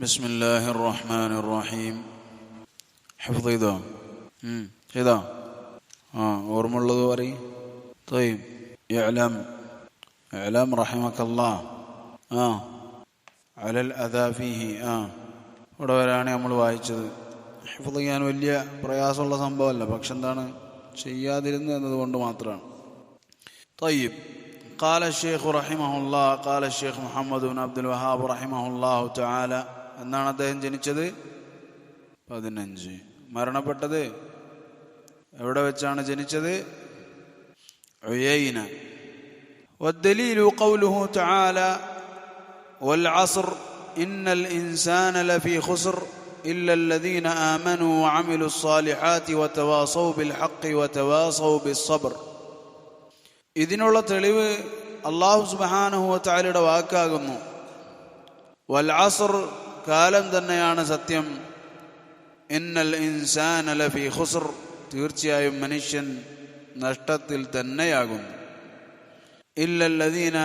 بسم الله الرحمن الرحيم حفظ ചെയ്തോ ഉം, ചെയ്തോ ആ ഓർമ്മയുള്ളത് പറയും طيب اعلم اعلم رحمك الله ആ على الأذى فيه ആ ഇവിടെ വരാണ് നമ്മൾ വായിച്ചത് ഹിഫ്ള് ചെയ്യാൻ വലിയ പ്രയാസമുള്ള സംഭവമല്ല പക്ഷെ എന്താണ് ചെയ്യാതിരുന്നു എന്നതുകൊണ്ട് മാത്രമാണ് طيب قال الشيخ رحمه الله قال الشيخ محمد بن عبد الوهاب رحمه الله تعالى എന്നാണ് അദ്ദേഹം ജനിച്ചത് പതിനഞ്ച് മരണപ്പെട്ടത് എവിടെ വെച്ചാണ് ജനിച്ചത് ഉയൈന والدليل قوله تعالى والعصر إن الإنسان لفي خسر إلا الذين آمنوا وعملوا الصالحات وتواصوا بالحق وتواصوا بالصبر ഇതിനുള്ള തെളിവ് അള്ളാഹു സുബാനുഹുവത്താലയുടെ വാക്കാകുന്നു വൽ അസർ കാലം തന്നെയാണ് സത്യം. ഇന്നൽ ഇൻസാൻ അലഫി ഹുസർ തീർച്ചയായും മനുഷ്യൻ നഷ്ടത്തിൽ തന്നെയാകുന്നു. ഇല്ലല്ലദീന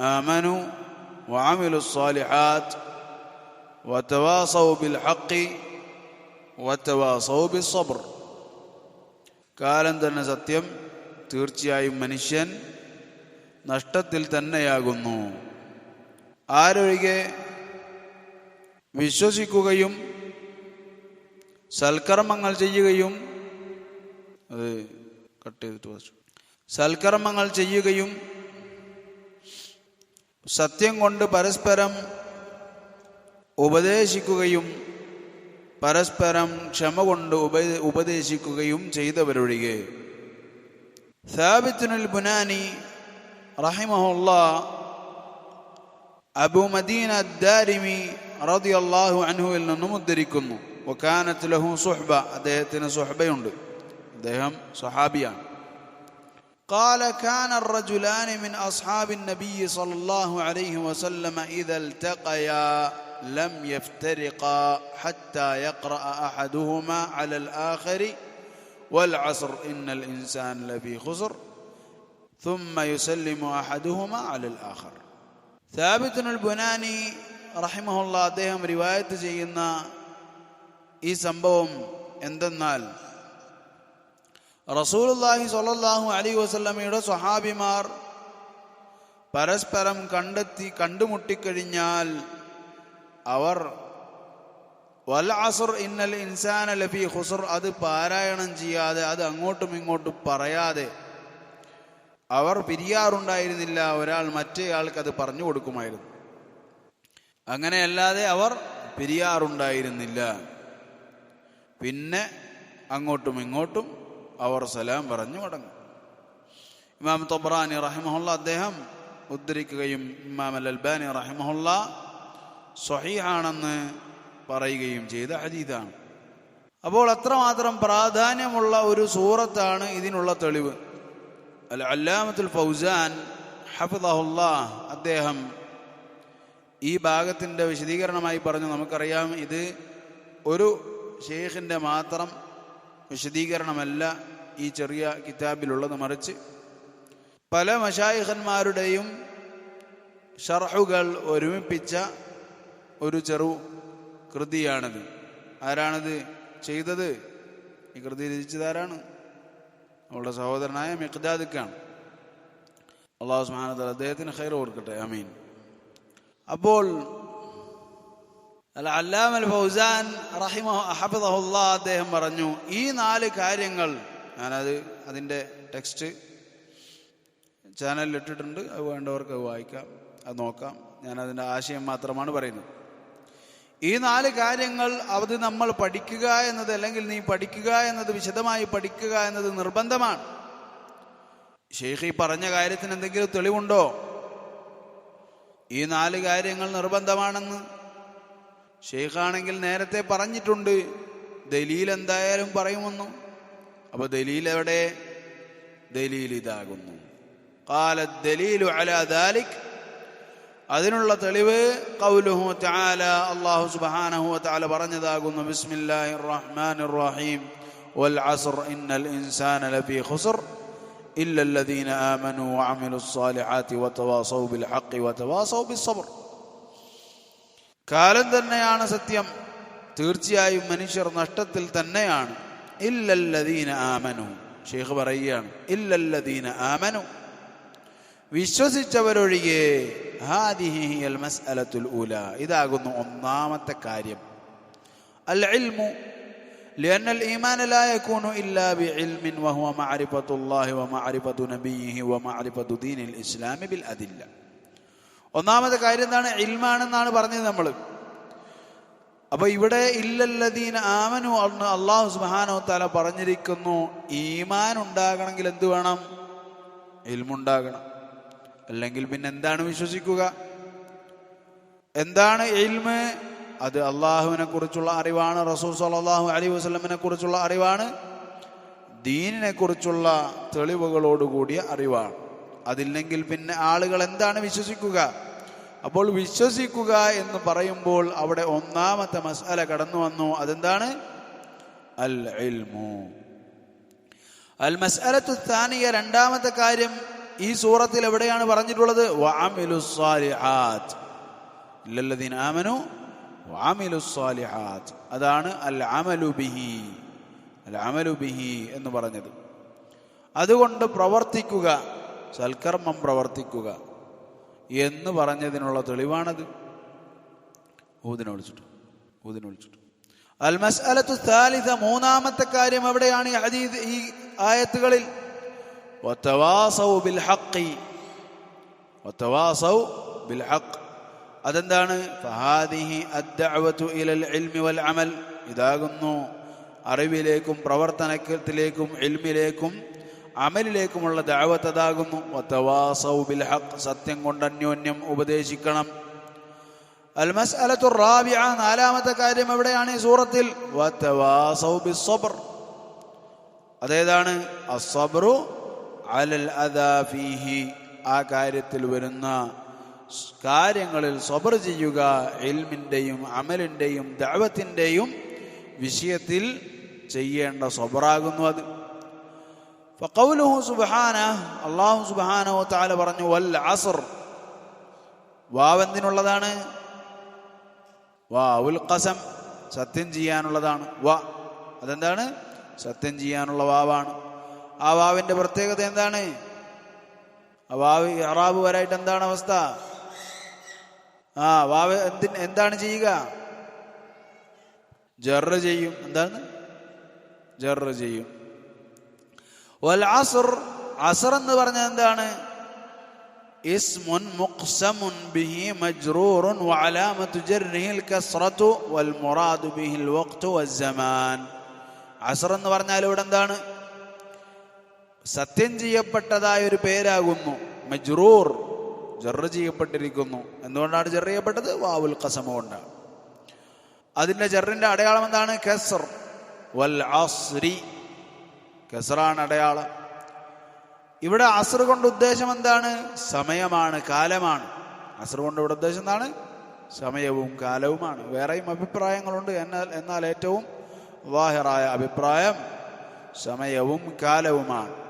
ആമനു വാമിലു സ്വാലിഹാത്ത് വത്തവാ ബിൽ ഹക്കി വത്തവാ സൗബിൽ സബർ. കാലം തന്നെ സത്യം. തീർച്ചയായും മനുഷ്യൻ നഷ്ടത്തിൽ തന്നെയാകുന്നു. ആരൊഴികെ വിശ്വസിക്കുകയും സൽക്കർമ്മങ്ങൾ ചെയ്യുകയും അത് കട്ട് ചെയ്തിട്ട് വായിച്ചു. സൽക്കർമ്മങ്ങൾ ചെയ്യുകയും സത്യം കൊണ്ട് പരസ്പരം ഉപദേശിക്കുകയും പരസ്പരം ക്ഷമ കൊണ്ട് ഉപ ഉപദേശിക്കുകയും ചെയ്തവരൊഴികെ. സാബിത്തുനുൽ ബുനാനി റഹിമഹുള്ള അബു മദീന ദാരിമി رضي റതിയല്ലാഹു അൻഹുവിൽ നിന്നും ഉദ്ധരിക്കുന്നു വക്കാനത്ത് ലഹു സുഹ്ബ صحبة സുഹ്ബയുണ്ട്. دهم صحابيا قال كان الرجلان من أصحاب النبي صلى الله عليه وسلم إذا التقيا لم يفترقا حتى يقرأ أحدهما على الآخر والعصر إن الإنسان لفي خسر ثم يسلم أحدهما على الآخر. ثابت البناني റഹിമഹുള്ള അദ്ദേഹം റിവായത്ത് ചെയ്യുന്ന ഈ സംഭവം എന്തെന്നാൽ റസൂലുല്ലാഹി സ്വല്ലാഹു അലി വസല്ലമയുടെ സ്വഹാബിമാർ പരസ്പരം കണ്ടെത്തി കണ്ടുമുട്ടിക്കഴിഞ്ഞാൽ അവർ വൽ ഇന്നൽ ഇൻസാന ലഫി ഹുസുർ അത് പാരായണം ചെയ്യാതെ അത് അങ്ങോട്ടും ഇങ്ങോട്ടും പറയാതെ അവർ പിരിയാറുണ്ടായിരുന്നില്ല. ഒരാൾ മറ്റേയാൾക്ക് അത് പറഞ്ഞു കൊടുക്കുമായിരുന്നു. അങ്ങനെയല്ലാതെ അവർ പിരിയാറുണ്ടായിരുന്നില്ല. പിന്നെ അങ്ങോട്ടും ഇങ്ങോട്ടും അവർ സലാം പറഞ്ഞു മടങ്ങും. ഇമാം തൊബ്രാനി റഹിമഹുല്ല അദ്ദേഹം ഉദ്ധരിക്കുകയും ഇമാം അൽ അൽബാനി റഹിമഹുല്ല സ്വഹീഹാണെന്ന് പറയുകയും ചെയ്ത ഹദീദാണ് അപ്പോൾ അത്രമാത്രം പ്രാധാന്യമുള്ള ഒരു സൂറത്താണ് ഇതിനുള്ള തെളിവ്. അൽ അല്ലാമത്തുൽ ഫൗസാൻ ഹഫിദഹുല്ലാ അദ്ദേഹം ഈ ഭാഗത്തിന്റെ വിശദീകരണമായി പറഞ്ഞു നമുക്കറിയാം ഇത് ഒരു ഷെയ്ഖിന്റെ മാത്രം വിശദീകരണമല്ല ഈ ചെറിയ കിതാബിലുള്ളത് മറിച്ച്. പല മഷായിഖന്മാരുടെയും ഷർഹുകൾ ഒരുമിപ്പിച്ച ഒരു ചെറു കൃതിയാണിത്. ആരാണിത് ചെയ്തത്? ഈ കൃതി രചിച്ചത് ആരാണ് അവളുടെ സഹോദരനായ മിഖ്ദാദിക്കാണ്. അള്ളാഹു സുബ്ഹാനഹു അദ്ദേഹത്തിന് ഹൈർ ഓർക്കട്ടെ അമീൻ അപ്പോൾ അല്ലാം അൽ ഫൗസാൻ റഹിമ അഹബദഹുല്ല അദ്ദേഹം പറഞ്ഞു ഈ നാല് കാര്യങ്ങൾ ഞാനത് അതിന്റെ ടെക്സ്റ്റ് ചാനലിൽ ഇട്ടിട്ടുണ്ട് അത് വേണ്ടവർക്ക് അത് വായിക്കാം അത് നോക്കാം. ഞാൻ അതിന്റെ ആശയം മാത്രമാണ് പറയുന്നത്. ഈ നാല് കാര്യങ്ങൾ അത് നമ്മൾ പഠിക്കുക എന്നത് അല്ലെങ്കിൽ നീ പഠിക്കുക എന്നത് വിശദമായി പഠിക്കുക എന്നത് നിർബന്ധമാണ്. ഷെയ്ഖ് ഈ പറഞ്ഞ കാര്യത്തിന് എന്തെങ്കിലും തെളിവുണ്ടോ? ഈ നാല് കാര്യങ്ങൾ നിർബന്ധമാണെന്ന് ഷെയ്ഖാണെങ്കിൽ നേരത്തെ പറഞ്ഞിട്ടുണ്ട് ദലീൽ എന്തായാലും പറയുമെന്നു അപ്പൊ ദലീൽ എവിടെ ദലീൽ ഇതാകുന്നു قال الدليل على ذلك അതിനുള്ള തെളിവ് ഖൗലുഹു തആല അല്ലാഹു സുബ്ഹാനഹു വ തആല പറഞ്ഞതാകുന്നു ബിസ്മില്ലാഹിർ റഹ്മാനിർ റഹീം വൽ അസ്ർ ഇന്നൽ ഇൻസാന ലഫീ ഖുസ്ർ إلا الذين آمنوا وعملوا الصالحات وتواصوا بالحق وتواصوا بالصبر കാലം തന്നെയാണ് സത്യം തീർച്ചയായും മനുഷ്യർ നഷ്ടത്തിൽ തന്നെയാണ് ഇല്ലല്ലദീന ആമനു ഷെയ്ഖ് പറയുകയാണ് ഇല്ലല്ലദീന ആമനു വിശ്വസിച്ചവരൊഴികെ ഹാദിഹി അൽ മസ്അലത്തുൽ ഊല ഇതാകുന്നു ഒന്നാമത്തെ കാര്യം അൽ ഇൽമു لأن الإيمان لا يكون إلا بعلم وهو معرفة الله ومعرفة نبيه ومعرفة دين الإسلام بالأدلة ഒന്നാമത്തെ കാര്യം എന്താണ് ഇൽമാണെന്നാണ് പറഞ്ഞത് നമ്മൾ അപ്പൊ ഇവിടെ ഇല്ലല്ലദീന ആമനു അന്ന് അള്ളാഹു സുബാനോ താല പറഞ്ഞിരിക്കുന്നു ഈമാൻ ഉണ്ടാകണമെങ്കിൽ എന്ത് വേണം ഇൽമുണ്ടാകണം അല്ലെങ്കിൽ പിന്നെ എന്താണ് വിശ്വസിക്കുക എന്താണ് ഇൽമ് അത് അള്ളാഹുവിനെ കുറിച്ചുള്ള അറിവാണ് റസൂൽ സലാഹു അലി വസ്ലമിനെ കുറിച്ചുള്ള അറിവാണ് ദീനിനെ കുറിച്ചുള്ള തെളിവുകളോടുകൂടിയ അറിവാണ്. അതില്ലെങ്കിൽ പിന്നെ ആളുകൾ എന്താണ് വിശ്വസിക്കുക? അപ്പോൾ വിശ്വസിക്കുക എന്ന് പറയുമ്പോൾ അവിടെ ഒന്നാമത്തെ മസാല കടന്നു വന്നു. അതെന്താണ്? അൽ ഇൽമു അൽ മസാലത്തു രണ്ടാമത്തെ കാര്യം ഈ സൂറത്തിൽ എവിടെയാണ് പറഞ്ഞിട്ടുള്ളത്? വഅമിലു ഇല്ലല്ലദീൻ ആമനു അതാണ് അൽ അമലു ബിഹി. അൽ അമലു ബിഹി എന്ന് പറഞ്ഞത്. അതുകൊണ്ട് പ്രവർത്തിക്കുക സൽക്കർമ്മം പ്രവർത്തിക്കുക എന്ന് പറഞ്ഞതിനുള്ള തെളിവാണത്. ഊതിനെ വിളിച്ചിട്ട്. ഊതിനെ വിളിച്ചിട്ട്. അൽ മസ്അലത്തു സാലിസ മൂന്നാമത്തെ കാര്യം എവിടെയാണ് ഈ ഈ ആയത്തുകളിൽ? ബിൽ ഹഖി. ബിൽ ഹഖ്. അതെന്താണ്? ഇതാകുന്നു അറിവിലേക്കും പ്രവർത്തനത്തിലേക്കും എൽമിലേക്കും അമലിലേക്കുമുള്ള ദാവത്ത് അതാകുന്നു. വതവാസൗ ബിൽ ഹഖ് സത്യം കൊണ്ട് അന്യോന്യം ഉപദേശിക്കണം. അൽ മസ്അലത്തു റാബിയ നാലാമത്തെ കാര്യം എവിടെയാണ് ഈ സൂറത്തിൽ? അതേതാണ്? അസ്സബ്റു അലൽ ആ കാര്യത്തിൽ വരുന്ന കാര്യങ്ങളിൽ സബർ ചെയ്യുക എൽമിന്റെയും അമലിന്റെയും ദൈവത്തിന്റെയും വിഷയത്തിൽ ചെയ്യേണ്ട സബറാകുന്നു അത്. ഫഖൗലുഹു സുബ്ഹാന അല്ലാഹു സുബ്ഹാനഹു താല പറഞ്ഞു വൽ അസർ. വാവെന്തിനുള്ളതാണ് വാവുൽ ഖസം സത്യം ചെയ്യാനുള്ളതാണ്. വ അതെന്താണ്? സത്യം ചെയ്യാനുള്ള വാവാണ്. ആ വാവിന്റെ പ്രത്യേകത എന്താണ്? ആ വാവ് ഇറാബ് വരായിട്ട് എന്താണ് അവസ്ഥ? ആ വാവ് എന്തി എന്താണ് ചെയ്യുക? ജറ ചെയ്യും. എന്താണ്? ജറ ചെയ്യും. വൽ അസ്ർ അസർ എന്ന് പറഞ്ഞത് എന്താണ്? എന്ന് പറഞ്ഞാൽ ഇവിടെ എന്താണ്? സത്യം ചെയ്യപ്പെട്ടതായ ഒരു പേരാകുന്നു. മജ്റൂർ. ജറ് ചെയ്യപ്പെട്ടിരിക്കുന്നു. എന്തുകൊണ്ടാണ് ജറ് ചെയ്യപ്പെട്ടത്? വാവുൽ കസമ കൊണ്ടാണ്. അതിന്റെ ജറിന്റെ അടയാളം എന്താണ്? കെസർ വൽ അസ്രി. കെസറാണ് അടയാളം. ഇവിടെ അസർ കൊണ്ട് ഉദ്ദേശം എന്താണ്? സമയമാണ് കാലമാണ്. അസർ കൊണ്ട് ഇവിടെ ഉദ്ദേശം എന്താണ്? സമയവും കാലവുമാണ്. വേറെയും അഭിപ്രായങ്ങളുണ്ട്. എന്നാൽ എന്നാൽ ഏറ്റവും വാഹിറായ അഭിപ്രായം സമയവും കാലവുമാണ്.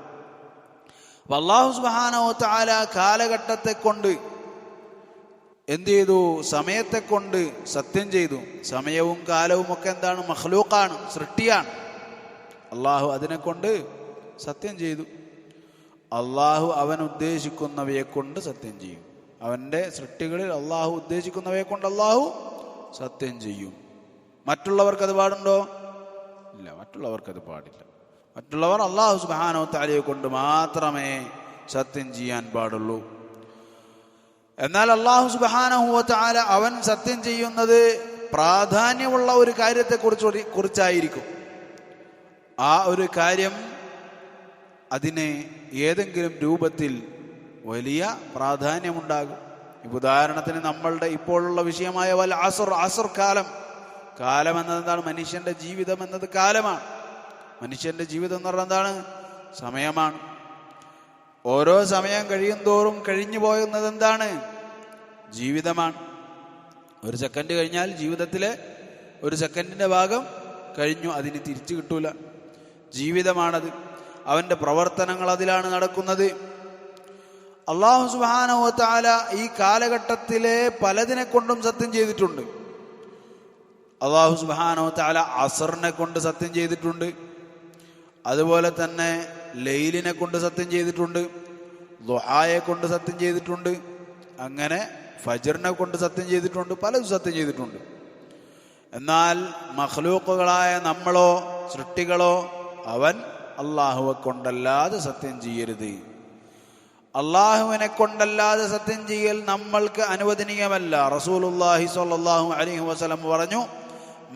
അള്ളാഹു സുബാനോ താല കാലഘട്ടത്തെ കൊണ്ട് എന്തു ചെയ്തു? സമയത്തെ കൊണ്ട് സത്യം ചെയ്തു. സമയവും കാലവും ഒക്കെ എന്താണ്? മഹ്ലൂക്കാണ് സൃഷ്ടിയാണ്. അള്ളാഹു അതിനെ കൊണ്ട് സത്യം ചെയ്തു. അള്ളാഹു അവൻ ഉദ്ദേശിക്കുന്നവയെ കൊണ്ട് സത്യം ചെയ്യും. അവന്റെ സൃഷ്ടികളിൽ അള്ളാഹു ഉദ്ദേശിക്കുന്നവയെ കൊണ്ട് അള്ളാഹു സത്യം ചെയ്യും. മറ്റുള്ളവർക്ക് അത് പാടുണ്ടോ? ഇല്ല മറ്റുള്ളവർക്കത് പാടില്ല. മറ്റുള്ളവർ അള്ളാഹു സുബാനോ താലിയെ കൊണ്ട് മാത്രമേ സത്യം ചെയ്യാൻ പാടുള്ളൂ. എന്നാൽ അള്ളാഹു സുബാനഹുവ താല അവൻ സത്യം ചെയ്യുന്നത് പ്രാധാന്യമുള്ള ഒരു കാര്യത്തെ കുറിച്ച് കുറിച്ചായിരിക്കും. ആ ഒരു കാര്യം അതിന് ഏതെങ്കിലും രൂപത്തിൽ വലിയ പ്രാധാന്യമുണ്ടാകും. ഉദാഹരണത്തിന് നമ്മളുടെ ഇപ്പോഴുള്ള വിഷയമായ വൽ അസുർ അസുർ കാലം. കാലം എന്നത് എന്താണ്? മനുഷ്യന്റെ ജീവിതം എന്നത് കാലമാണ്. മനുഷ്യന്റെ ജീവിതം എന്ന് പറഞ്ഞാൽ എന്താണ്? സമയമാണ്. ഓരോ സമയം കഴിയും തോറും കഴിഞ്ഞു പോകുന്നത് എന്താണ്? ജീവിതമാണ്. ഒരു സെക്കൻഡ് കഴിഞ്ഞാൽ ജീവിതത്തിലെ ഒരു സെക്കൻഡിന്റെ ഭാഗം കഴിഞ്ഞു അതിന് തിരിച്ചു കിട്ടൂല. ജീവിതമാണത്. അവന്റെ പ്രവർത്തനങ്ങൾ അതിലാണ് നടക്കുന്നത്. അള്ളാഹു സുബാനോത്താല ഈ കാലഘട്ടത്തിലെ പലതിനെ കൊണ്ടും സത്യം ചെയ്തിട്ടുണ്ട്. അള്ളാഹു സുബാനോ താല അസറിനെ കൊണ്ട് സത്യം ചെയ്തിട്ടുണ്ട്. അതുപോലെ തന്നെ ലൈലിനെ കൊണ്ട് സത്യം ചെയ്തിട്ടുണ്ട് ദുഹായെ കൊണ്ട് സത്യം ചെയ്തിട്ടുണ്ട് അങ്ങനെ ഫജറിനെ കൊണ്ട് സത്യം ചെയ്തിട്ടുണ്ട് പലതും സത്യം ചെയ്തിട്ടുണ്ട്. എന്നാൽ മഹ്ലൂക്കുകളായ നമ്മളോ സൃഷ്ടികളോ അവൻ അള്ളാഹുവെ കൊണ്ടല്ലാതെ സത്യം ചെയ്യരുത്. അള്ളാഹുവിനെ കൊണ്ടല്ലാതെ സത്യം ചെയ്യൽ നമ്മൾക്ക് അനുവദനീയമല്ല. റസൂലുള്ളാഹി സ്വല്ലല്ലാഹു അലൈഹി വസല്ലം പറഞ്ഞു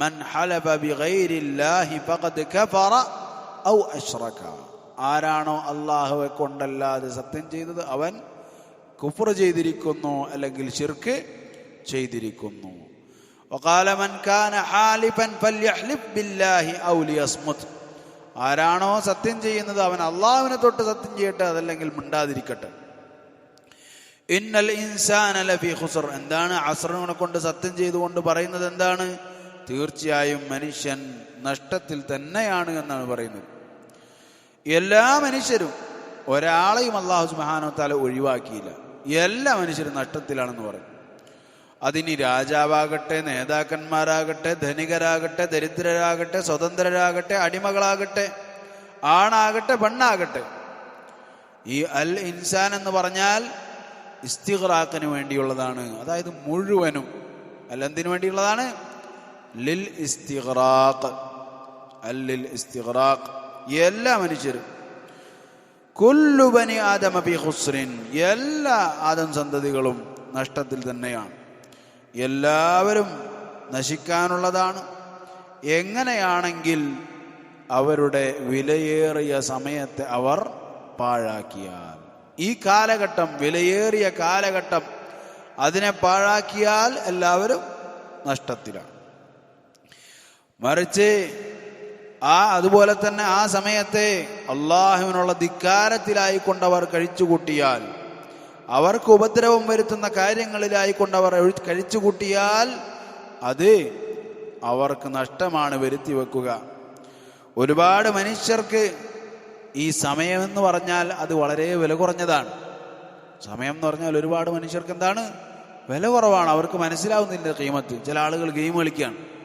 മൻ ഹലബ ബിഗൈരില്ലാഹി ഫഖദ് കഫറ ഔ അഷ്റക. ആരാണോ അള്ളാഹുവെ കൊണ്ടല്ലാതെ സത്യം ചെയ്തത് അവൻ കുഫർ ചെയ്തിരിക്കുന്നു അല്ലെങ്കിൽ ഷിർക്ക് ചെയ്തിരിക്കുന്നു. ആരാണോ സത്യം ചെയ്യുന്നത് അവൻ അള്ളാഹുവിനെ തൊട്ട് സത്യം ചെയ്യട്ടെ അതല്ലെങ്കിൽ മിണ്ടാതിരിക്കട്ടെ. ഇന്നൽ ഇൻസാൻ ലഫി ഹുസർ എന്താണ് അസറിനെ കൊണ്ട് സത്യം ചെയ്തുകൊണ്ട് പറയുന്നത് എന്താണ്? തീർച്ചയായും മനുഷ്യൻ നഷ്ടത്തിൽ തന്നെയാണ് എന്നാണ് പറയുന്നത്. എല്ലാ മനുഷ്യരും ഒരാളെയും അള്ളാഹു സുബാനോ താല ഒഴിവാക്കിയില്ല. എല്ലാ മനുഷ്യരും നഷ്ടത്തിലാണെന്ന് പറയും. അതിനി രാജാവാകട്ടെ നേതാക്കന്മാരാകട്ടെ ധനികരാകട്ടെ ദരിദ്രരാകട്ടെ സ്വതന്ത്രരാകട്ടെ അടിമകളാകട്ടെ ആണാകട്ടെ പെണ്ണാകട്ടെ. ഈ അൽ ഇൻസാൻ എന്ന് പറഞ്ഞാൽ ഇസ്തിഖറാക്കിന് വേണ്ടിയുള്ളതാണ്. അതായത് മുഴുവനും അല്ലെന്തിനു വേണ്ടിയുള്ളതാണ്? ലിൽ ഇസ്തിഖറാഖ് അൽ ലിൽ ഇസ്തിഖറാഖ് എല്ലാ മനുഷ്യരും. കുല്ലുബനി ആദമ ബി ഖുസ്രിൻ. എല്ലാ ആദം സന്തതികളും നഷ്ടത്തിൽ തന്നെയാണ്. എല്ലാവരും നശിക്കാനുള്ളതാണ്. എങ്ങനെയാണെങ്കിൽ അവരുടെ വിലയേറിയ സമയത്തെ അവർ പാഴാക്കിയാൽ. ഈ കാലഘട്ടം വിലയേറിയ കാലഘട്ടം അതിനെ പാഴാക്കിയാൽ എല്ലാവരും നഷ്ടത്തിലാണ്. മറിച്ച് ആ അതുപോലെ തന്നെ ആ സമയത്തെ അള്ളാഹുവിനുള്ള ധിക്കാരത്തിലായിക്കൊണ്ട് അവർ കഴിച്ചുകൂട്ടിയാൽ അവർക്ക് ഉപദ്രവം വരുത്തുന്ന കാര്യങ്ങളിലായിക്കൊണ്ട് അവർ എഴു- കഴിച്ചുകൂട്ടിയാൽ അത് അവർക്ക് നഷ്ടമാണ് വരുത്തി വെക്കുക. ഒരുപാട് മനുഷ്യർക്ക് ഈ സമയമെന്ന് പറഞ്ഞാൽ അത് വളരെ വില കുറഞ്ഞതാണ്. സമയം എന്ന് പറഞ്ഞാൽ ഒരുപാട് മനുഷ്യർക്ക് എന്താണ്? വില കുറവാണ്. അവർക്ക് മനസ്സിലാവുന്നില്ല കീമത്ത് ചില ആളുകൾ ഗെയിം കളിക്കുകയാണ്.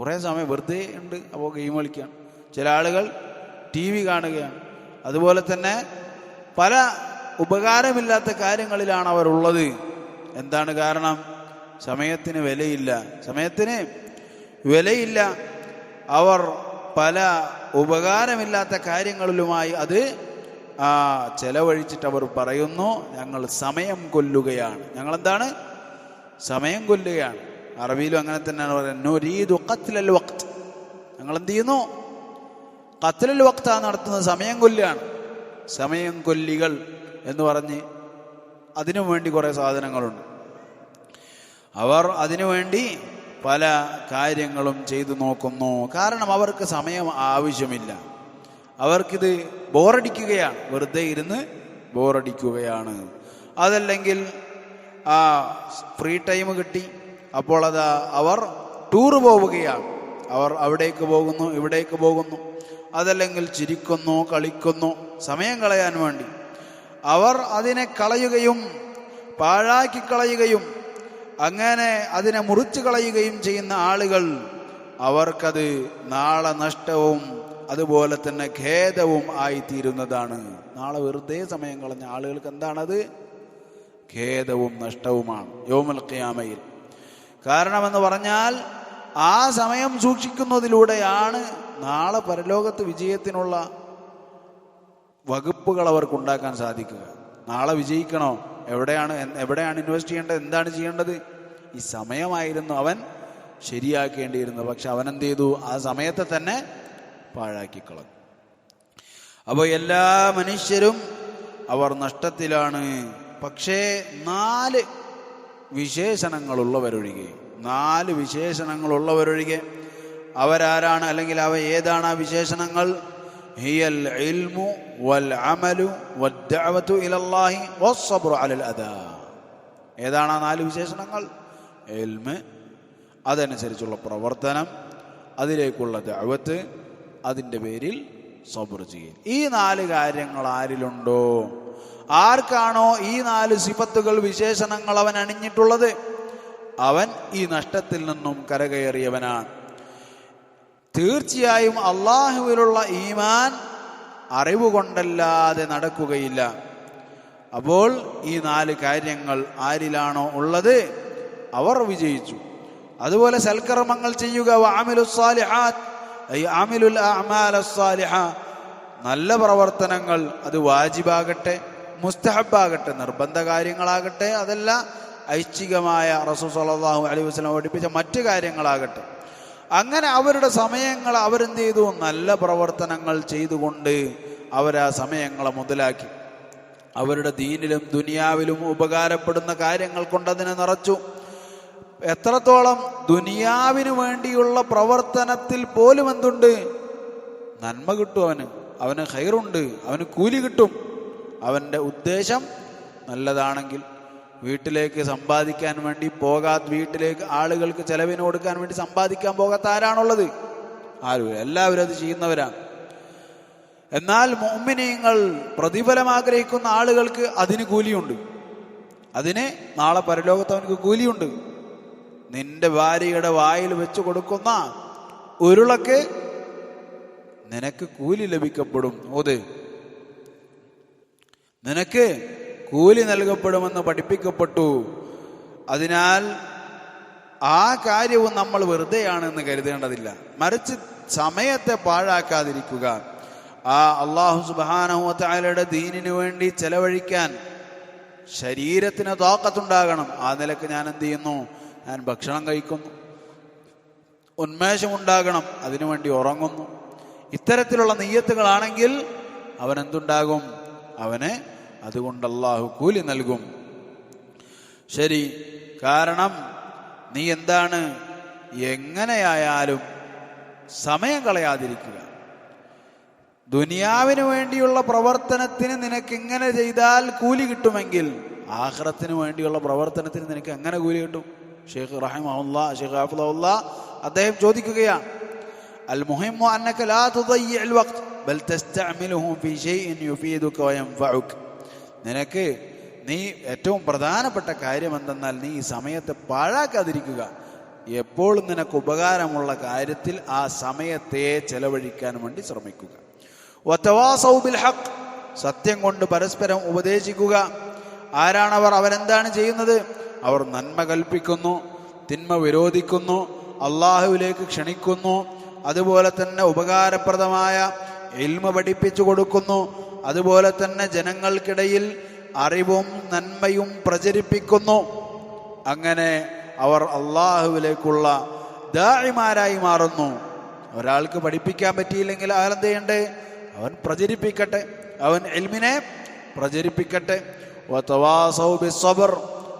കുറേ സമയം വെറുതെ ഉണ്ട് അപ്പോൾ ഗെയിം കളിക്കുകയാണ് ചില ആളുകൾ ടി വി കാണുകയാണ്. അതുപോലെ തന്നെ പല ഉപകാരമില്ലാത്ത കാര്യങ്ങളിലാണ് അവരുള്ളത് എന്താണ് കാരണം? സമയത്തിന് വിലയില്ല. സമയത്തിന് വിലയില്ല. അവർ പല ഉപകാരമില്ലാത്ത കാര്യങ്ങളിലുമായി അത് ചെലവഴിച്ചിട്ട് അവർ പറയുന്നു ഞങ്ങൾ സമയം കൊല്ലുകയാണ്. ഞങ്ങളെന്താണ്? സമയം കൊല്ലുകയാണ്. അറബിയിലും അങ്ങനെ തന്നെയാണ് പറയുന്നത്. നൊരീദു ഖത്ലൽ വഖ്ത്. ഞങ്ങൾ എന്ത് ചെയ്യുന്നു കത്തിലൽ വക്താണ് നടത്തുന്നത് സമയം കൊല്ലാണ് സമയം കൊല്ലികൾ എന്ന് പറഞ്ഞ് അതിനു വേണ്ടി കുറേ സാധനങ്ങളുണ്ട്. അവർ അതിനുവേണ്ടി പല കാര്യങ്ങളും ചെയ്തു നോക്കുന്നു. കാരണം അവർക്ക് സമയം ആവശ്യമില്ല. അവർക്കിത് ബോറടിക്കുകയാണ്. വെറുതെ ഇരുന്ന് ബോറടിക്കുകയാണ്. അതല്ലെങ്കിൽ ആ ഫ്രീ ടൈം കിട്ടി. അപ്പോൾ അത് അവർ ടൂർ പോവുകയാണ്. അവർ അവിടേക്ക് പോകുന്നു ഇവിടേക്ക് പോകുന്നു. അതല്ലെങ്കിൽ ചിരിക്കുന്നു കളിക്കുന്നു സമയം കളയാൻ വേണ്ടി. അവർ അതിനെ കളയുകയും പാഴാക്കി കളയുകയും അങ്ങനെ അതിനെ മുറിച്ചു കളയുകയും ചെയ്യുന്ന ആളുകൾ അവർക്കത് നാളെ നഷ്ടവും അതുപോലെ തന്നെ ഖേദവും ആയിത്തീരുന്നതാണ്. നാളെ വെറുതെ സമയം കളഞ്ഞ ആളുകൾക്ക് എന്താണത്? ഖേദവും നഷ്ടവുമാണ്. യോമൽ ഖിയാമയിൽ. കാരണമെന്ന് പറഞ്ഞാൽ ആ സമയം സൂക്ഷിക്കുന്നതിലൂടെയാണ് നാളെ പരലോകത്ത് വിജയത്തിനുള്ള വകുപ്പുകൾ അവർക്ക് ഉണ്ടാക്കാൻ സാധിക്കുക. നാളെ വിജയിക്കണോ? എവിടെയാണ് എവിടെയാണ് ഇൻവെസ്റ്റ് ചെയ്യേണ്ടത്? എന്താണ് ചെയ്യേണ്ടത്? ഈ സമയമായിരുന്നു അവൻ ശരിയാക്കേണ്ടിയിരുന്നത്. പക്ഷെ അവൻ എന്ത് ചെയ്തു? ആ സമയത്തെ തന്നെ പാഴാക്കി കളഞ്ഞു അപ്പോൾ എല്ലാ മനുഷ്യരും അവർ നഷ്ടത്തിലാണ്. പക്ഷേ നാല് വിശേഷണങ്ങളുള്ളവരൊഴികെ. നാല് വിശേഷണങ്ങളുള്ളവരൊഴികെ. അവരാരാണ് അല്ലെങ്കിൽ അവ ഏതാണ് ആ വിശേഷണങ്ങൾ? ഹിയൽ ഇൽമു വൽ അമലു വദ്ദഅവതു ഇലല്ലാഹി വസ്സബ്റു അലൽ അദാ. ഏതാണ് ആ നാല് വിശേഷണങ്ങൾ? എൽമ് അതനുസരിച്ചുള്ള പ്രവർത്തനം അതിലേക്കുള്ള ദഅവത്ത് അതിന്റെ പേരിൽ സബർ ചെയ്യൽ. ഈ നാല് കാര്യങ്ങൾ ആരിലുണ്ടോ? ആർക്കാണോ ഈ നാല് സിഫത്തുകൾ വിശേഷണങ്ങൾ അവൻ അണിഞ്ഞിട്ടുള്ളത്? അവൻ ഈ നഷ്ടത്തിൽ നിന്നും കരകയറിയവനാണ്. തീർച്ചയായും അള്ളാഹുവിലുള്ള ഈമാൻ അറിവ് കൊണ്ടല്ലാതെ നടക്കുകയില്ല. അപ്പോൾ ഈ നാല് കാര്യങ്ങൾ ആരിലാണോ ഉള്ളത്? അവർ വിജയിച്ചു. അതുപോലെ സൽക്കർമ്മങ്ങൾ ചെയ്യുക നല്ല പ്രവർത്തനങ്ങൾ അത് വാജിബാകട്ടെ. മുസ്തഹബാകട്ടെ നിർബന്ധ കാര്യങ്ങളാകട്ടെ അതല്ല ഐച്ഛികമായ റസൂ സലാഹു അലൈഹി വസല്ലം പഠിപ്പിച്ച മറ്റു കാര്യങ്ങളാകട്ടെ. അങ്ങനെ അവരുടെ സമയങ്ങൾ അവരെന്ത് ചെയ്തു? നല്ല പ്രവർത്തനങ്ങൾ ചെയ്തുകൊണ്ട് അവരാ സമയങ്ങളെ മുതലാക്കി. അവരുടെ ദീനിലും ദുനിയാവിലും ഉപകാരപ്പെടുന്ന കാര്യങ്ങൾ കൊണ്ട് അതിനെ നിറച്ചു. എത്രത്തോളം ദുനിയാവിന് വേണ്ടിയുള്ള പ്രവർത്തനത്തിൽ പോലും എന്തുണ്ട്? നന്മ കിട്ടും അവന്. അവന് ഹൈറുണ്ട് അവന് കൂലി കിട്ടും. അവന്റെ ഉദ്ദേശം നല്ലതാണെങ്കിൽ വീട്ടിലേക്ക് സമ്പാദിക്കാൻ വേണ്ടി പോകാത്ത വീട്ടിലേക്ക് ആളുകൾക്ക് ചെലവിന് കൊടുക്കാൻ വേണ്ടി സമ്പാദിക്കാൻ പോകാത്ത ആരാണുള്ളത്? ആരും എല്ലാവരും അത് ചെയ്യുന്നവരാണ്. എന്നാൽ മോമിനിയങ്ങൾ പ്രതിഫലം ആഗ്രഹിക്കുന്ന ആളുകൾക്ക് അതിന് കൂലിയുണ്ട്. അതിന് നാളെ പരലോകത്ത് അവനക്ക് കൂലിയുണ്ട്. നിന്റെ ഭാര്യയുടെ വായിൽ വെച്ച് കൊടുക്കുന്ന ഉരുളക്ക് നിനക്ക് കൂലി ലഭിക്കപ്പെടും. ഓത്. നിനക്ക് കൂലി നൽകപ്പെടുമെന്ന് പഠിപ്പിക്കപ്പെട്ടു. അതിനാൽ ആ കാര്യവും നമ്മൾ വെറുതെയാണെന്ന് കരുതേണ്ടതില്ല. മറിച്ച് സമയത്തെ പാഴാക്കാതിരിക്കുക. ആ അള്ളാഹു സുബാനഹുത്താലയുടെ ദീനിനു വേണ്ടി ചെലവഴിക്കാൻ ശരീരത്തിന് താക്കത്തുണ്ടാകണം. ആ നിലയ്ക്ക് ഞാൻ എന്ത് ചെയ്യുന്നു? ഞാൻ ഭക്ഷണം കഴിക്കുന്നു. ഉന്മേഷമുണ്ടാകണം. അതിനുവേണ്ടി ഉറങ്ങുന്നു. ഇത്തരത്തിലുള്ള നെയ്യത്തുകളാണെങ്കിൽ അവൻ എന്തുണ്ടാകും? അവന് അതുകൊണ്ട് അള്ളാഹു കൂലി നൽകും. ശരി കാരണം നീ എന്താണ്? എങ്ങനെയായാലും സമയം കളയാതിരിക്കുക. ദുനിയാവിന് വേണ്ടിയുള്ള പ്രവർത്തനത്തിന് നിനക്ക് എങ്ങനെ ചെയ്താൽ കൂലി കിട്ടുമെങ്കിൽ ആഹ്റത്തിന് വേണ്ടിയുള്ള പ്രവർത്തനത്തിന് നിനക്ക് എങ്ങനെ കൂലി കിട്ടും? ഷെയ്ഖ് റഹിമഹുല്ല ഷെയ്ഖ് ഹാഫിദുല്ല അദ്ദേഹം ചോദിക്കുകയാണ്. അൽ മുഹിമ്മു അന്നക ലാ തുദയ്യ ബൽ തസ്തഅമിലുഹു ഫീ ഷൈഇൻ യുഫീദുക വയൻഫഉക. നിനക്ക് നീ ഏറ്റവും പ്രധാനപ്പെട്ട കാര്യം എന്തെന്നാൽ നീ ഈ സമയത്തെ പാഴാക്കാതിരിക്കുക. എപ്പോഴും നിനക്ക് ഉപകാരമുള്ള കാര്യത്തിൽ ആ സമയത്തെ ചെലവഴിക്കാൻ വേണ്ടി ശ്രമിക്കുക. വതവാസൗ ബിൽ ഹഖ് സത്യം കൊണ്ട് പരസ്പരം ഉപദേശിക്കുക. ആരാണവർ അവരെന്താണ് ചെയ്യുന്നത്? അവർ നന്മ കൽപ്പിക്കുന്നു തിന്മ വിരോധിക്കുന്നു അള്ളാഹുവിലേക്ക് ക്ഷണിക്കുന്നു അതുപോലെ തന്നെ ഉപകാരപ്രദമായ എൽമ പഠിപ്പിച്ചു കൊടുക്കുന്നു അതുപോലെ തന്നെ ജനങ്ങൾക്കിടയിൽ അറിവും നന്മയും പ്രചരിപ്പിക്കുന്നു. അങ്ങനെ അവർ അള്ളാഹുവിലേക്കുള്ള ദാഴിമാരായി മാറുന്നു. ഒരാൾക്ക് പഠിപ്പിക്കാൻ പറ്റിയില്ലെങ്കിൽ അയാളെന്ത് ചെയ്യണ്ടേ? അവൻ പ്രചരിപ്പിക്കട്ടെ. അവൻ എൽമിനെ പ്രചരിപ്പിക്കട്ടെ.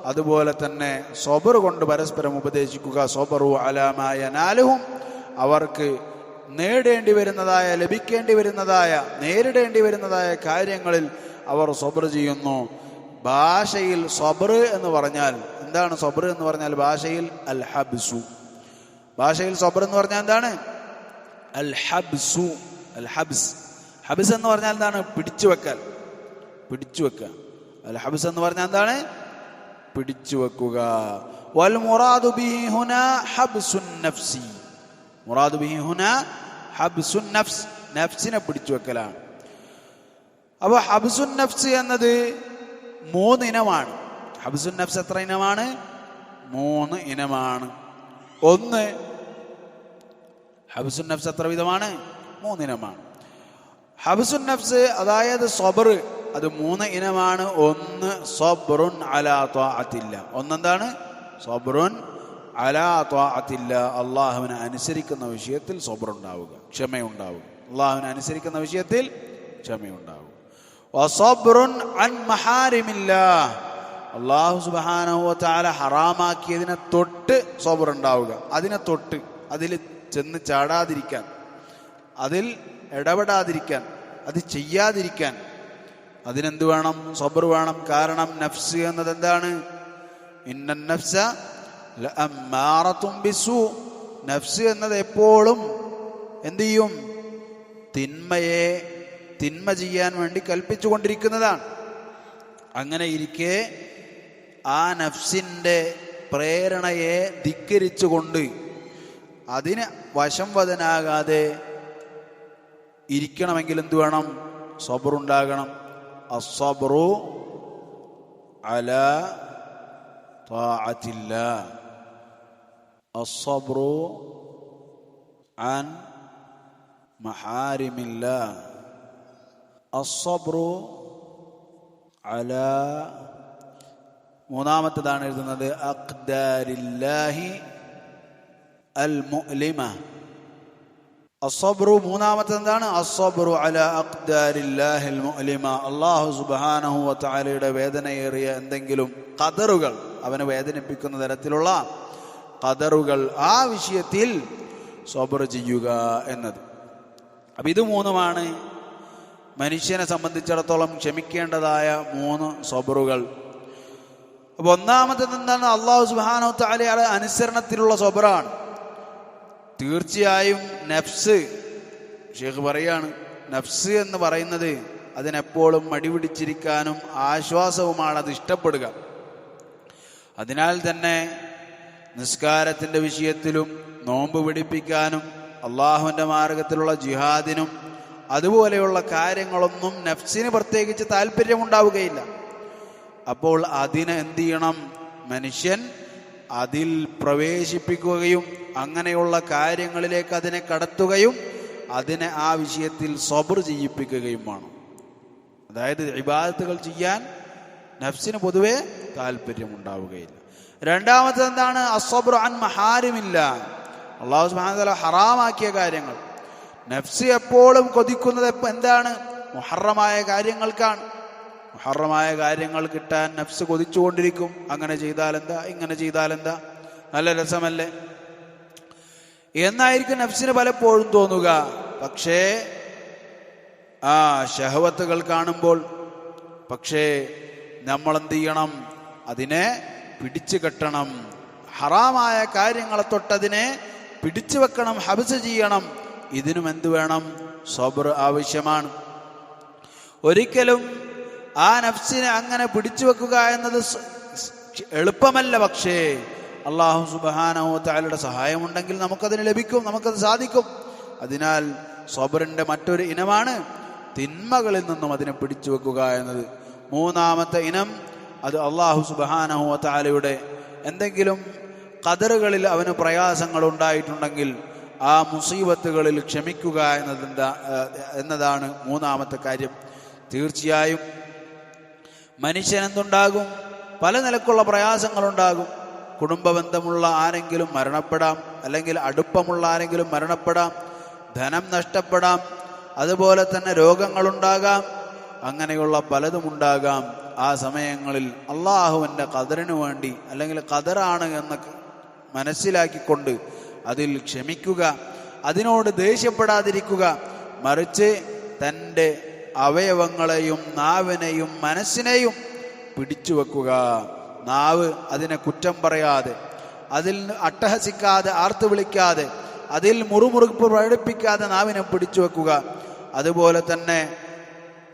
അതുപോലെ തന്നെ സൊബർ കൊണ്ട് പരസ്പരം ഉപദേശിക്കുക. സൊബറു അലാമായ നാലുഹും അവർക്ക് നേടേണ്ടി വരുന്നതായ ലഭിക്കേണ്ടി വരുന്നതായ നേരിടേണ്ടി വരുന്നതായ കാര്യങ്ങളിൽ അവർ സ്വബ്ര ചെയ്യുന്നു. ഭാഷയിൽ സ്വബ്ര എന്ന് പറഞ്ഞാൽ എന്താണ് സ്വബ്ര എന്ന് പറഞ്ഞാൽ ഭാഷയിൽ അൽ ഹബ്സു ഭാഷയിൽ സ്വബ്ര എന്ന് പറഞ്ഞാൽ എന്താണ്? അൽ ഹബ്സു അൽ ഹബ്സ് ഹബ്സ് എന്ന് പറഞ്ഞാൽ എന്താണ്? പിടിച്ചു വെക്കൽ. പിടിച്ചു വെക്കുക. അൽ ഹബ്സ് എന്ന് പറഞ്ഞാൽ എന്താണ്? പിടിച്ചു വെക്കുക. വൽ മുറാദു ബിഹി ഹുന ഹബ്സുൻ നഫ്സി. മുറാദു ബിഹി ഹുന ഹബ്സുൻ നഫ്സ് നഫ്സിനെ പിടിച്ചു വെക്കലാണ് അപ്പോൾ ഹബ്സുൻ നഫ്സ് എന്നത് മൂന്ന് ഇനമാണ്. ഹബ്സുൻ നഫ്സ് എത്ര ഇനമാണ്? മൂന്ന് ഇനമാണ്. ഒന്ന് ഹബ്സുൻ നഫ്സ് എത്ര വിധമാണ്? മൂന്നിനമാണ് ഹബ്സുൻ നഫ്സ് അതായത് സബർ അത് മൂന്ന് ഇനമാണ്. ഒന്ന് സബറുൻ അലാ ത്വാഅത്തില്ല. ഒന്നെന്താണ്? സബ്റുൻ അലാ ത്വാഅത്തില്ല അള്ളാഹുവിനെ അനുസരിക്കുന്ന വിഷയത്തിൽ സബറുണ്ടാവുക ക്ഷമയുണ്ടാവുക. അള്ളാഹുവിനെ അനുസരിക്കുന്ന വിഷയത്തിൽ ക്ഷമയുണ്ടാവുക. അള്ളാഹു സുബ്ഹാനഹു വതആല ഹറാമാക്കിയതിനെ തൊട്ട് സബർ ഉണ്ടാവുക അതിനെ തൊട്ട് അതിൽ ചെന്ന് ചാടാതിരിക്കാൻ അതിൽ ഇടപെടാതിരിക്കാൻ അത് ചെയ്യാതിരിക്കാൻ അതിനെന്ത് വേണം? സബർ വേണം. കാരണം നഫ്സ് എന്നത് എന്താണ്? ഇന്ന നഫ്സ ബിസു നഫ്സ് എന്നത് എപ്പോഴും എന്തു ചെയ്യും? തിന്മയെ തിന്മ ചെയ്യാൻ വേണ്ടി കൽപ്പിച്ചു കൊണ്ടിരിക്കുന്നതാണ്. അങ്ങനെ ഇരിക്കെ ആ നഫ്സിന്റെ പ്രേരണയെ ധിക്കരിച്ചുകൊണ്ട് അതിന് വശം വശംവദനാകാതെ ഇരിക്കണമെങ്കിൽ എന്ത് വേണം? സബറുണ്ടാകണം. അസബറു അല താഅത്തില്ല അസബറു عن محارم الله الصبر على മൂന്നാമത്തേതാണ് എഴുതുന്നത് അഖ്ദാരില്ലാഹി അൽ മുഅ്ലിമ അസ്സബ്റു മൂന്നാമത്തെ എന്താണ് അസ്സബ്റു അല അഖ്ദാരില്ലാഹി അൽ മുഅ്ലിമ അല്ലാഹു സുബ്ഹാനഹു വ തആലയുടെ വേദനയേറിയ എന്തെങ്കിലും ഖദറുകൾ അവനെ വേദനിപ്പിക്കുന്ന തരത്തിലുള്ള ഖദറുകൾ ആ വിഷയത്തിൽ സോബർ ചെയ്യുക എന്നത്. അപ്പം ഇത് മൂന്നുമാണ്. മനുഷ്യനെ സംബന്ധിച്ചിടത്തോളം ക്ഷമിക്കേണ്ടതായ മൂന്ന് സബറുകൾ അപ്പൊ ഒന്നാമത്തത് എന്താണ്? അള്ളാഹു സുബാനോ താലയുടെ അനുസരണത്തിലുള്ള സ്വബറാണ്. തീർച്ചയായും നഫ്സ് ഷേഖ് പറയാണ് നഫ്സ് എന്ന് പറയുന്നത് അതിനെപ്പോഴും മടിപിടിച്ചിരിക്കാനും ആശ്വാസവുമാണ് അത് ഇഷ്ടപ്പെടുക. അതിനാൽ തന്നെ നിസ്കാരത്തിന്റെ വിഷയത്തിലും നോമ്പ് പിടിപ്പിക്കാനും അള്ളാഹുവിന്റെ മാർഗത്തിലുള്ള ജിഹാദിനും അതുപോലെയുള്ള കാര്യങ്ങളൊന്നും നഫ്സിന് പ്രത്യേകിച്ച് താല്പര്യമുണ്ടാവുകയില്ല. അപ്പോൾ അതിന് എന്ത് ചെയ്യണം? മനുഷ്യൻ അതിൽ പ്രവേശിപ്പിക്കുകയും അങ്ങനെയുള്ള കാര്യങ്ങളിലേക്ക് അതിനെ കടത്തുകയും അതിനെ ആ വിഷയത്തിൽ സബർ ചെയ്യിപ്പിക്കുകയും വേണം. അതായത് ഇബാദത്തുകൾ ചെയ്യാൻ നഫ്സിന് പൊതുവെ താല്പര്യമുണ്ടാവുകയില്ല. രണ്ടാമത്തെ എന്താണ്? അസബ്രു അൻ മഹാരുമില്ല. അള്ളാഹു സുബാന ഹറാമാക്കിയ കാര്യങ്ങൾ. നഫ്സ് എപ്പോഴും കൊതിക്കുന്നത് എന്താണ്? മുഹറമായ കാര്യങ്ങൾക്കാണ്. മുഹറമായ കാര്യങ്ങൾ കിട്ടാൻ നഫ്സ് കൊതിച്ചുകൊണ്ടിരിക്കും. അങ്ങനെ ചെയ്താലെന്താ? ഇങ്ങനെ ചെയ്താലെന്താ? നല്ല രസമല്ലേ? എന്നായിരിക്കും നഫ്സിന് പലപ്പോഴും തോന്നുക. പക്ഷേ ആ ഷഹവത്തുകൾ കാണുമ്പോൾ പക്ഷേ നമ്മൾ എന്ത് ചെയ്യണം? അതിനെ പിടിച്ചു കെട്ടണം. ഹറാമായ കാര്യങ്ങളെ തൊട്ടതിനെ പിടിച്ചു വെക്കണം ഹബസ് ചെയ്യണം. ഇതിനും എന്തു വേണം? സബർ ആവശ്യമാണ്. ഒരിക്കലും ആ നഫ്സിനെ അങ്ങനെ പിടിച്ചു വെക്കുക എന്നത് എളുപ്പമല്ല പക്ഷേ അള്ളാഹു സുബാനോ താലയുടെ സഹായമുണ്ടെങ്കിൽ നമുക്കതിന് ലഭിക്കും നമുക്കത് സാധിക്കും. അതിനാൽ സോബറിന്റെ മറ്റൊരു ഇനമാണ് തിന്മകളിൽ നിന്നും അതിനെ പിടിച്ചു വെക്കുക എന്നത്. മൂന്നാമത്തെ ഇനം അത് അള്ളാഹു സുബാനഹു താലയുടെ എന്തെങ്കിലും കതറുകളിൽ അവന് പ്രയാസങ്ങൾ ഉണ്ടായിട്ടുണ്ടെങ്കിൽ ആ മുസീബത്തുകളിൽ ക്ഷമിക്കുക എന്നതെന്താ എന്നതാണ് മൂന്നാമത്തെ കാര്യം. തീർച്ചയായും മനുഷ്യൻ എന്തുണ്ടാകും പല നിലക്കുള്ള പ്രയാസങ്ങളുണ്ടാകും. കുടുംബ ബന്ധമുള്ള ആരെങ്കിലും മരണപ്പെടാം അല്ലെങ്കിൽ അടുപ്പമുള്ള ആരെങ്കിലും മരണപ്പെടാം ധനം നഷ്ടപ്പെടാം അതുപോലെ തന്നെ രോഗങ്ങളുണ്ടാകാം അങ്ങനെയുള്ള പലതും ഉണ്ടാകാം ആ സമയങ്ങളിൽ അള്ളാഹുവിന്റെ കതറിന് വേണ്ടി അല്ലെങ്കിൽ കതറാണ് എന്ന് മനസ്സിലാക്കിക്കൊണ്ട് അതിൽ ക്ഷമിക്കുക അതിനോട് ദേഷ്യപ്പെടാതിരിക്കുക മറിച്ച് തന്റെ അവയവങ്ങളെയും നാവിനെയും മനസ്സിനെയും പിടിച്ചു വെക്കുക. നാവ് അതിനെ കുറ്റം പറയാതെ അതിൽ അട്ടഹസിക്കാതെ ആർത്തു വിളിക്കാതെ അതിൽ മുറുമുറുപ്പ് പ്രകടിപ്പിക്കാതെ നാവിനെ പിടിച്ചു വെക്കുക. അതുപോലെ തന്നെ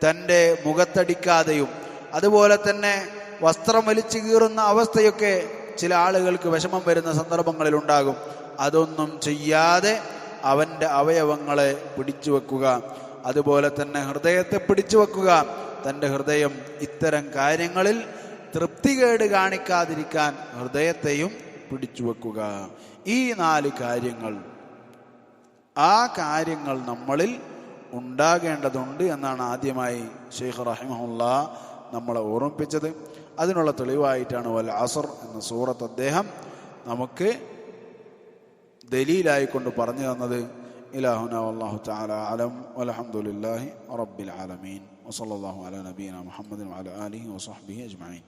തന്റെ മുഖത്തടിക്കാതെയും അതുപോലെ തന്നെ വസ്ത്രം വലിച്ചു കീറുന്ന അവസ്ഥയൊക്കെ ചില ആളുകൾക്ക് വിഷമം വരുന്ന സന്ദർഭങ്ങളിൽ ഉണ്ടാകും. അതൊന്നും ചെയ്യാതെ അവന്റെ അവയവങ്ങളെ പിടിച്ചു വെക്കുക. അതുപോലെ തന്നെ ഹൃദയത്തെ പിടിച്ചു വെക്കുക. തന്റെ ഹൃദയം ഇത്തരം കാര്യങ്ങളിൽ തൃപ്തികേട് കാണിക്കാതിരിക്കാൻ ഹൃദയത്തെയും പിടിച്ചു വെക്കുക. ഈ നാല് കാര്യങ്ങൾ ആ കാര്യങ്ങൾ നമ്മളിൽ ഉണ്ടാകേണ്ടതുണ്ട് എന്നാണ് ആദ്യമായി ഷെയ്ഖ് റഹിമഹുല്ല നമ്മളെ ഓർമ്മിപ്പിച്ചത്. അതിനുള്ള തെളിവായിട്ടാണ് വൽ അസർ എന്ന സൂറത്ത് അദ്ദേഹം നമുക്ക് ദലീലായിക്കൊണ്ട് പറഞ്ഞു തന്നത്. ഇലാഹുന വല്ലാഹു തആല അലം വൽഹംദുലില്ലാഹി റബ്ബിൽ ആലമീൻ. വസല്ലല്ലാഹു അലാ നബീന മുഹമ്മദ് വഅലാ ആലിഹി വസഹ്ബിഹി അജ്മഈൻ.